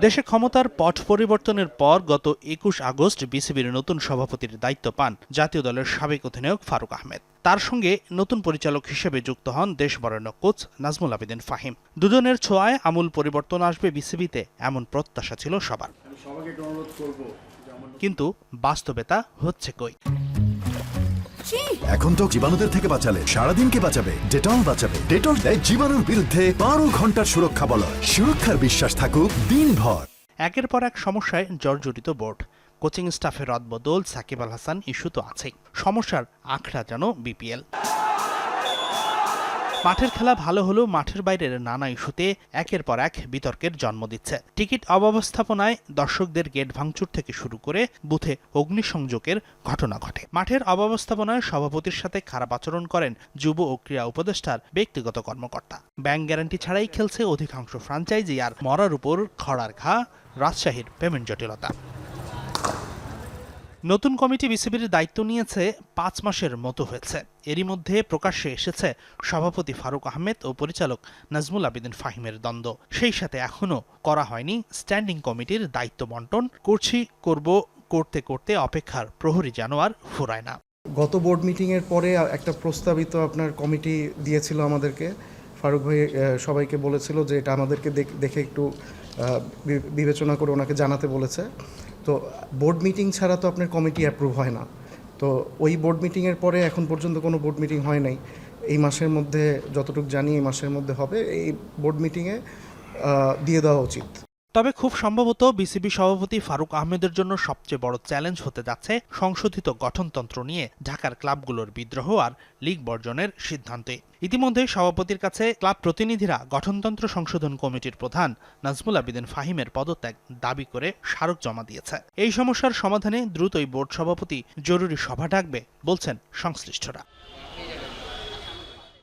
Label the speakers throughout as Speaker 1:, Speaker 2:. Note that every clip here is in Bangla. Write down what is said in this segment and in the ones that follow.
Speaker 1: দেশে ক্ষমতার পট পরিবর্তনের পর গত একুশ আগস্ট বিসিবির নতুন সভাপতির দায়িত্ব পান জাতীয় দলের সাবেক অধিনায়ক ফারুক আহমেদ। তার সঙ্গে নতুন পরিচালক হিসেবে যুক্ত হন দেশ বরেণ্য কোচ নাজমুল আবেদিন ফাহিম। দুজনের ছোঁয়ায় আমূল পরিবর্তন আসবে বিসিবিতে এমন প্রত্যাশা ছিল সবার। কিন্তু বাস্তবেতা হচ্ছে কই?
Speaker 2: এখন তো জীবাণুদের থেকে বাঁচালে সারাদিনকে বাঁচাবে? ডেটল বাঁচাবে। ডেটল দেয় জীবাণুর বিরুদ্ধে বারো ঘণ্টার সুরক্ষা বলয় সুরক্ষার বিশ্বাস থাকুক দিনভর।
Speaker 1: একের পর এক সমস্যায় জর্জরিত বোর্ড। কোচিং স্টাফের রদবদল সাকিব আল হাসান ইস্যু তো আছেই। সমস্যার আখড়া যেন বিপিএল। মাঠের খেলা ভালো হলেও মাঠের বাইরের নানা ইস্যুতে একের পর এক বিতর্কের জন্ম দিচ্ছে। টিকিট অব্যবস্থাপনায় দর্শকদের গেট ভাঙচুর থেকে শুরু করে বুথে অগ্নিসংযোগের ঘটনা ঘটে। মাঠের অব্যবস্থাপনায় সভাপতির সাথে খারাপ আচরণ করেন যুব ও ক্রীড়া উপদেষ্টার ব্যক্তিগত কর্মকর্তা। ব্যাংক গ্যারান্টি ছাড়াই খেলছে অধিকাংশ ফ্রাঞ্চাইজি আর মরার উপর খড়ার ঘা, রাজশাহীর পেমেন্ট জটিলতা। নতুন কমিটি বিসিবির দায়িত্ব নিয়েছে পাঁচ মাসের মতো হয়েছে। এরই মধ্যে প্রকাশ্যে এসেছে সভাপতি ফারুক আহমেদ ও পরিচালক নাজমুল আবেদিন ফাহিমের দ্বন্দ্ব। সেই সাথে এখনও করা হয়নি স্ট্যান্ডিং কমিটির দায়িত্ব বন্টন। করছি, করব, করতে করতে অপেক্ষার প্রহরী জানোয়ার ফুরায় না
Speaker 3: গত বোর্ড মিটিংয়ের পরে একটা প্রস্তাবিত আপনার কমিটি দিয়েছিল আমাদেরকে। ফারুক ভাই সবাইকে বলেছিল যে এটা আমাদেরকে দেখ- দেখে একটু বিবেচনা করে ওনাকে জানাতে বলেছে। তো বোর্ড মিটিং ছাড়া তো আপনার কমিটি অ্যাপ্রুভ হয় না। তো ওই বোর্ড মিটিংয়ের পরে এখন পর্যন্ত কোনো বোর্ড মিটিং হয় নাই। এই মাসের মধ্যে যতটুকু জানি এই মাসের মধ্যে হবে। এই বোর্ড মিটিংয়ে দিয়ে দেওয়া উচিত।
Speaker 1: তবে খুব সম্ভবত বিসিবি সভাপতি ফারুক আহমেদের জন্য সবচেয়ে বড় চ্যালেঞ্জ হতে যাচ্ছে সংশোধিত গঠনতন্ত্র নিয়ে ঢাকার ক্লাবগুলোর বিদ্রোহ আর লীগ বর্জনের সিদ্ধান্তে। ইতিমধ্যে সভাপতির কাছে ক্লাব প্রতিনিধিরা গঠনতন্ত্র সংশোধন কমিটির প্রধান নাজমুল আবিদিন ফাহিমের পদত্যাগ দাবি করে স্মারক জমা দিয়েছে। এই সমস্যার সমাধানে দ্রুতই বোর্ড সভাপতি জরুরি সভা ডাকবে বলছেন সংশ্লিষ্টরা।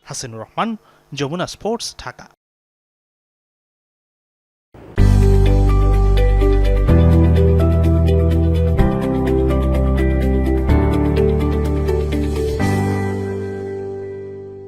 Speaker 1: হাসিনুর রহমান, যমুনা স্পোর্টস, ঢাকা।